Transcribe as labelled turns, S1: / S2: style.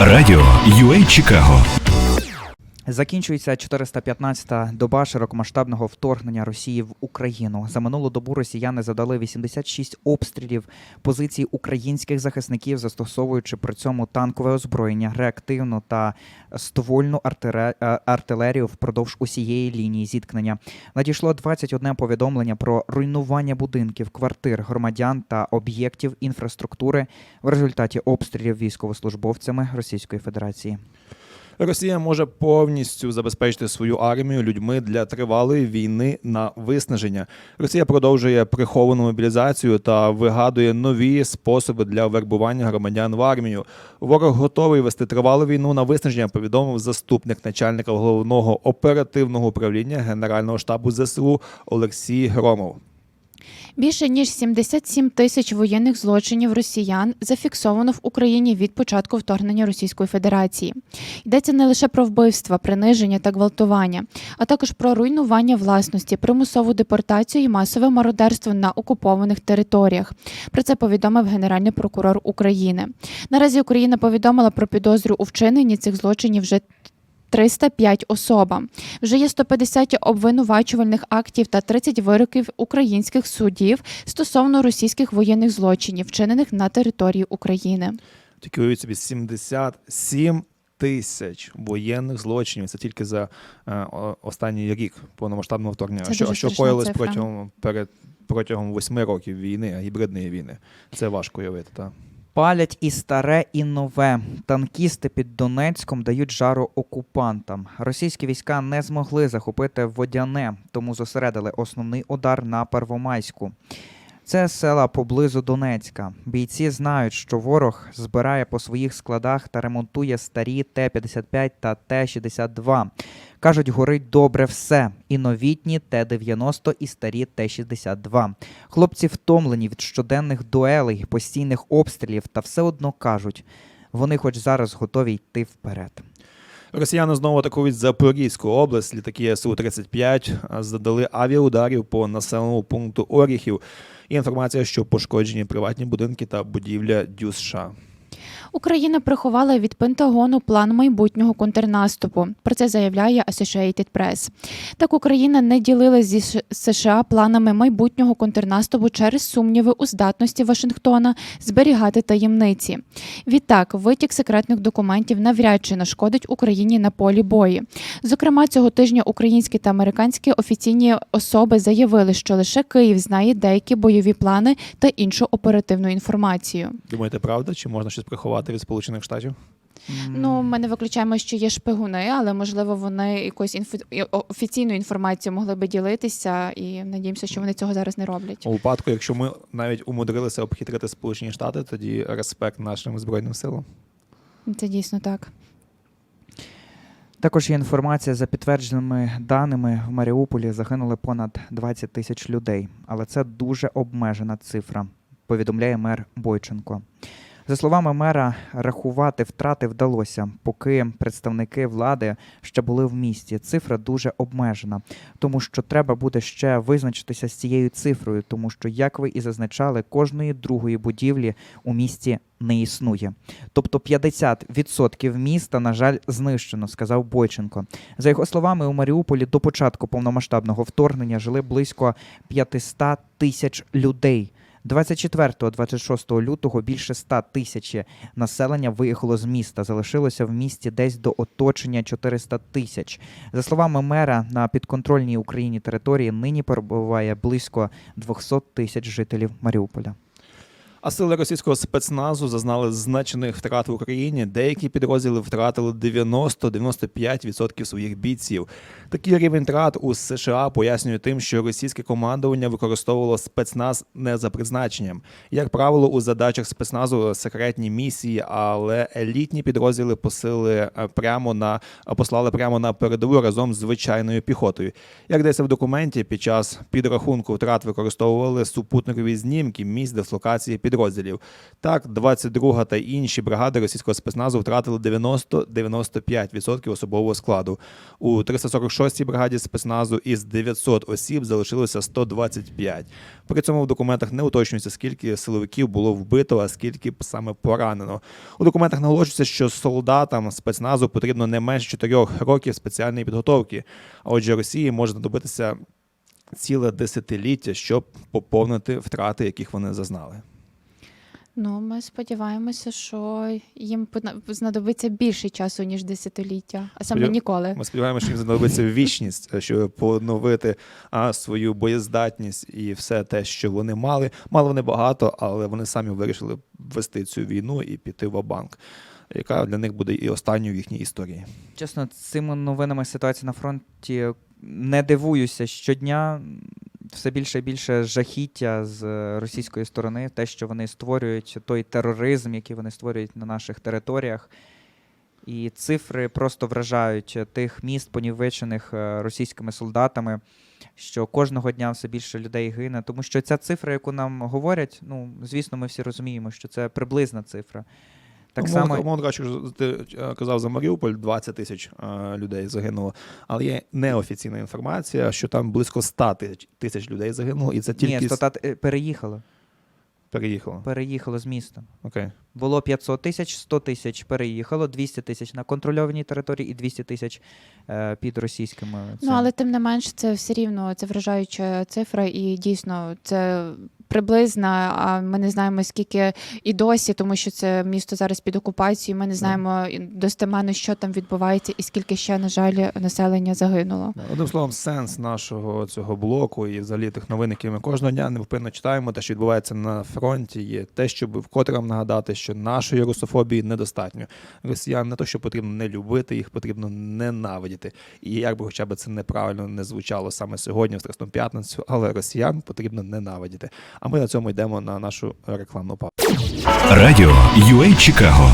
S1: Радіо UA Чикаго.
S2: Закінчується 415-та доба широкомасштабного вторгнення Росії в Україну. За минулу добу росіяни задали 86 обстрілів позицій українських захисників, застосовуючи при цьому танкове озброєння, реактивну та ствольну е, артилерію впродовж усієї лінії зіткнення. Надійшло 21 повідомлення про руйнування будинків, квартир, громадян та об'єктів інфраструктури в результаті обстрілів військовослужбовцями Російської Федерації.
S3: Росія може повністю забезпечити свою армію людьми для тривалої війни на виснаження. Росія продовжує приховану мобілізацію та вигадує нові способи для вербування громадян в армію. Ворог готовий вести тривалу війну на виснаження. Повідомив заступник начальника головного оперативного управління Генерального штабу ЗСУ Олексій Громов.
S4: Більше ніж 77 тисяч воєнних злочинів росіян зафіксовано в Україні від початку вторгнення Російської Федерації. Йдеться не лише про вбивства, приниження та гвалтування, а також про руйнування власності, примусову депортацію і масове мародерство на окупованих територіях. Про це повідомив Генеральний прокурор України. Наразі Україна повідомила про підозрю у вчиненні цих злочинів вже 305 особам. Вже є 150 обвинувачувальних актів та 30 вироків українських судів стосовно російських воєнних злочинів, вчинених на території України.
S3: Тільки уявіть собі 77 тисяч воєнних злочинів. Це тільки за е, останній рік повномасштабного вторгнення.
S4: Це
S3: що, що коїлось протягом перед протягом восьми років війни, гібридної війни. Це важко уявити. Та.
S2: Палять і старе, і нове. Танкісти під Донецьком дають жару окупантам. Російські війська не змогли захопити водяне, тому зосередили основний удар на Первомайську. Це села поблизу Донецька. Бійці знають, що ворог збирає по своїх складах та ремонтує старі Т-55 та Т-62. Кажуть, горить добре все. І новітні Т-90, і старі Т-62. Хлопці втомлені від щоденних дуелей, постійних обстрілів, та все одно кажуть, вони хоч зараз готові йти вперед.
S3: Росіяни знову атакують Запорізьку область. Літаки Су-35 задали авіаударів по населеному пункту Оріхів. І інформація, що пошкоджені приватні будинки та будівля ДЮСШ.
S4: Україна приховала від Пентагону план майбутнього контрнаступу. Про це заявляє Associated Press. Так Україна не ділилась зі США планами майбутнього контрнаступу через сумніви у здатності Вашингтона зберігати таємниці. Відтак, витік секретних документів навряд чи нашкодить Україні на полі бої. Зокрема, цього тижня українські та американські офіційні особи заявили, що лише Київ знає деякі бойові плани та іншу оперативну інформацію.
S3: Думаєте, правда? Чи можна щось приховати від Сполучених Штатів?
S4: Ну, ми не виключаємо, що є шпигуни, але можливо вони якоюсь інфо... офіційною інформацією могли би ділитися, і надіємося, що вони цього зараз не роблять.
S3: У випадку, якщо ми навіть умудрилися обхитрити Сполучені Штати, тоді респект нашим збройним силам.
S4: Це дійсно так.
S2: Також є інформація за підтвердженими даними в Маріуполі загинули понад 20 тисяч людей, але це дуже обмежена цифра, повідомляє мер Бойченко. За словами мера, рахувати втрати вдалося, поки представники влади ще були в місті. Цифра дуже обмежена, тому що треба буде ще визначитися з цією цифрою, тому що, як ви і зазначали, кожної другої будівлі у місті не існує. Тобто 50% міста, на жаль, знищено, сказав Бойченко. За його словами, у Маріуполі до початку повномасштабного вторгнення жили близько 500 тисяч людей. 24-26 лютого більше 100 тисяч населення виїхало з міста. Залишилося в місті десь до оточення 400 тисяч. За словами мера, на підконтрольній Україні території нині перебуває близько 200 тисяч жителів Маріуполя.
S3: А сили російського спецназу зазнали значних втрат в Україні. Деякі підрозділи втратили 90-95% своїх бійців. Такий рівень втрат у США пояснює тим, що російське командування використовувало спецназ не за призначенням. Як правило, у задачах спецназу секретні місії, але елітні підрозділи посили е, прямо на послали прямо на передову разом з звичайною піхотою. Як йдеться в документі, під час підрахунку втрат використовували супутникові знімки місць дислокації підрозділів. Підрозділів. Так, 22 та інші бригади російського спецназу втратили 90-95% особового складу. У 346-й бригаді спецназу із 900 осіб залишилося 125. При цьому в документах не уточнюється, скільки силовиків було вбито, а скільки саме поранено. У документах наголошується, що солдатам спецназу потрібно не менше 4 років спеціальної підготовки. А отже, Росії може знадобитися ціле десятиліття, щоб поповнити втрати, яких вони зазнали.
S4: Ну, ми сподіваємося, що їм пона- знадобиться більше часу, ніж десятиліття, а саме
S3: Сподів-
S4: ніколи.
S3: Ми сподіваємося, що їм знадобиться вічність, е, щоб поновити а, свою боєздатність і все те, що вони мали. Мали вони багато, але вони самі вирішили вести цю війну і піти в банк яка для них буде і останньою в їхній історії.
S2: Чесно, цими новинами ситуація на фронті не дивуюся щодня. Все більше і більше жахіття з е, російської сторони, те, що вони створюють, той тероризм, який вони створюють на наших територіях. І цифри просто вражають тих міст, понівечених е, російськими солдатами, що кожного дня все більше людей гине. Тому що ця цифра, яку нам говорять, ну звісно, ми всі розуміємо, що це приблизна цифра. Так само
S3: кажучи, ти е, казав за Маріуполь 20 тисяч е, людей загинуло, але є неофіційна інформація, що там близько 100 тисяч- тисяч людей загинуло, і це тільки
S2: ні,
S3: з-
S2: стата е, переїхало.
S3: переїхало.
S2: Переїхало з міста.
S3: Окей.
S2: Було 500 тисяч, 100 тисяч переїхало, 200 тисяч на контрольованій території і 200 тисяч е, під російськими.
S4: Ну, але тим не менш, це все рівно це вражаюча цифра, і дійсно це приблизна. А ми не знаємо скільки і досі, тому що це місто зараз під окупацією. Ми не знаємо достеменно, що там відбувається, і скільки ще, на жаль, населення загинуло.
S3: Одним словом, сенс нашого цього блоку і взагалі тих новин, які ми кожного дня невпинно читаємо, те, що відбувається на фронті, є те, щоб вкотре вам нагадати, що нашої русофобії недостатньо. Росіян не то, що потрібно не любити, їх потрібно ненавидіти. І як би хоча б це неправильно не звучало саме сьогодні, в Страсну п'ятницю, але росіян потрібно ненавидіти. А ми на цьому йдемо на нашу рекламну паузу.
S1: Радіо UA Чикаго